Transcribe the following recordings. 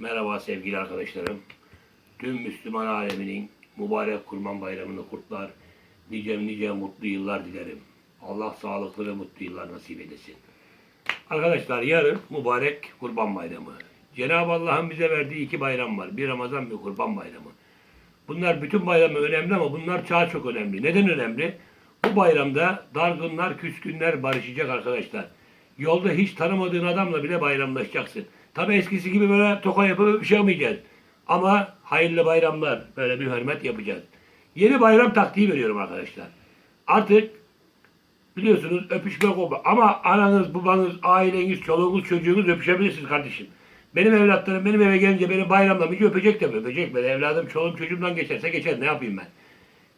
Merhaba sevgili arkadaşlarım. Tüm Müslüman aleminin mübarek Kurban Bayramını kutlar. Nice nice mutlu yıllar dilerim. Allah sağlıklı ve mutlu yıllar nasip edesin. Arkadaşlar yarın mübarek Kurban Bayramı. Cenab-ı Allah'ın bize verdiği iki bayram var. Bir Ramazan bir Kurban Bayramı. Bunlar bütün bayramı önemli ama bunlar daha çok önemli. Neden önemli? Bu bayramda dargınlar, küskünler barışacak arkadaşlar. Yolda hiç tanımadığın adamla bile bayramlaşacaksın. Tabi eskisi gibi böyle toka yapıp bir şey yapmayacağız. Ama hayırlı bayramlar, böyle bir hürmet yapacağız. Yeni bayram taktiği veriyorum arkadaşlar. Artık biliyorsunuz öpüşmek olma. Ama ananız, babanız, aileniz, çoluğunuz, çocuğunuz öpüşebilirsiniz kardeşim. Benim evlatlarım benim eve gelince beni bayramlamayınca öpecek mi? Öpecek beni. Evladım çoluğum çocuğumdan geçerse geçer. Ne yapayım ben?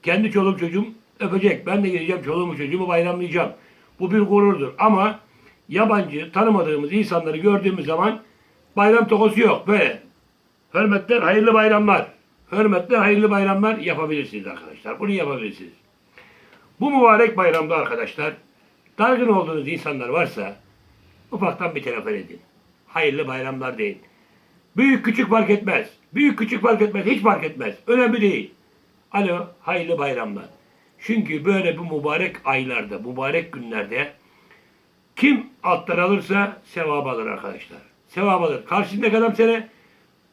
Kendi çoluğum çocuğum öpecek. Ben de gideceğim çoluğumu çocuğumu bayramlayacağım. Bu bir gururdur. Ama yabancı, tanımadığımız insanları gördüğümüz zaman bayram tokosu yok. Böyle. Hürmetler, hayırlı bayramlar. Hürmetler, hayırlı bayramlar yapabilirsiniz arkadaşlar. Bunu yapabilirsiniz. Bu mübarek bayramda arkadaşlar dargın olduğunuz insanlar varsa ufaktan bir telefon edin. Hayırlı bayramlar deyin. Büyük küçük fark etmez. Büyük küçük fark etmez. Hiç fark etmez. Önemli değil. Alo, hayırlı bayramlar. Çünkü böyle bu mübarek aylarda, mübarek günlerde kim alttan alırsa sevap alır arkadaşlar. Sevap alır. Karşındaki adam seni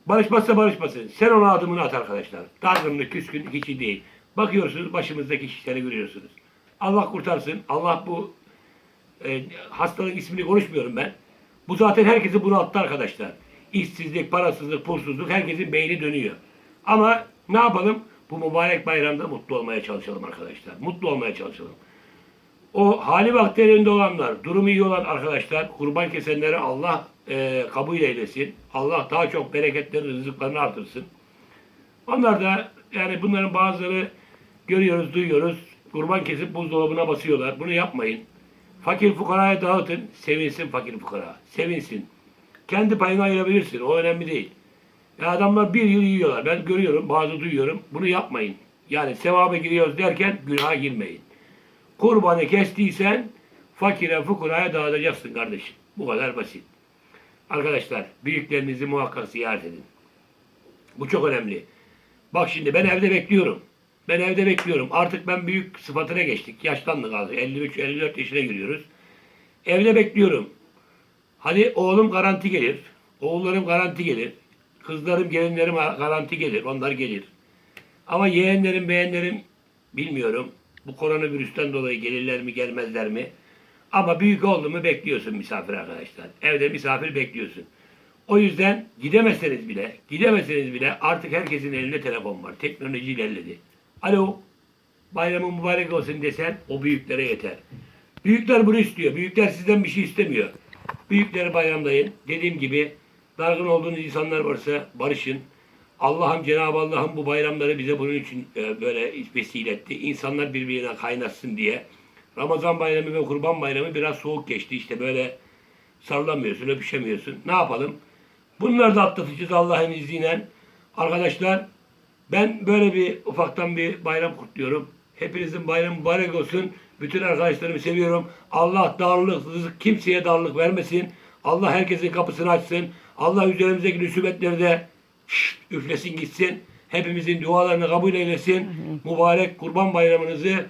barışmazsa barışmasın. Sen ona adımını at arkadaşlar. Dargınlık, küskünlük hiç değil. Bakıyorsunuz başımızdaki işleri görüyorsunuz. Allah kurtarsın. Allah bu e, hastalığın ismini konuşmuyorum ben. Bu zaten herkesi bunu attı arkadaşlar. İşsizlik, parasızlık, pulsuzluk herkesin beyni dönüyor. Ama ne yapalım? Bu mübarek bayramda mutlu olmaya çalışalım arkadaşlar. Mutlu olmaya çalışalım. O hali vaktilerinde olanlar, durumu iyi olan arkadaşlar, kurban kesenleri Allah e, kabul eylesin. Allah daha çok bereketlerini, rızıklarını artırsın. Onlar da yani bunların bazıları görüyoruz, duyuyoruz. Kurban kesip buzdolabına basıyorlar. Bunu yapmayın. Fakir fukaraya dağıtın. Sevinsin fakir fukara. Sevinsin. Kendi payını ayırabilirsin. O önemli değil. Ya adamlar bir yıl yiyorlar. Ben görüyorum, bazı duyuyorum. Bunu yapmayın. Yani sevaba giriyoruz derken günaha girmeyin. Kurbanı kestiysen fakire fukuraya dağıtacaksın kardeşim. Bu kadar basit. Arkadaşlar büyüklerinizi muhakkak ziyaret edin. Bu çok önemli. Bak şimdi ben evde bekliyorum. Ben evde bekliyorum. Artık ben büyük sıfatına geçtik. Yaşlandık artık. 53-54 yaşına giriyoruz. Evde bekliyorum. Hadi oğlum garanti gelir. Oğullarım garanti gelir. Kızlarım, gelinlerim garanti gelir. Onlar gelir. Ama yeğenlerim, beğenlerim bilmiyorum. Bu koronavirüsten dolayı gelirler mi, gelmezler mi? Ama büyük oldu mu bekliyorsun misafir arkadaşlar. Evde misafir bekliyorsun. O yüzden gidemezseniz bile, gidemezseniz bile artık herkesin elinde telefon var. Teknoloji ilerledi. Alo, bayramın mübarek olsun desen o büyüklere yeter. Büyükler bunu istiyor. Büyükler sizden bir şey istemiyor. Büyükleri bayramlayın. Dediğim gibi dargın olduğunuz insanlar varsa barışın. Allah'ım Cenab-ı Allah'ım bu bayramları bize bunun için e, böyle vesile etti. İnsanlar birbirine kaynaşsın diye. Ramazan bayramı ve kurban bayramı biraz soğuk geçti. İşte böyle sarılamıyorsun, öpüşemiyorsun. Ne yapalım? Bunları da atlatacağız Allah'ın izniyle. Arkadaşlar ben böyle bir ufaktan bir bayram kutluyorum. Hepinizin bayramı mübarek olsun. Bütün arkadaşlarımı seviyorum. Allah darlık, rızık kimseye darlık vermesin. Allah herkesin kapısını açsın. Allah üzerimizdeki musibetleri de şşt, üflesin gitsin. Hepimizin dualarını kabul eylesin. Mübarek kurban bayramınızı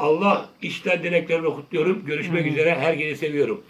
Allah işten dileklerimle kutluyorum. Görüşmek üzere. Herkesi seviyorum.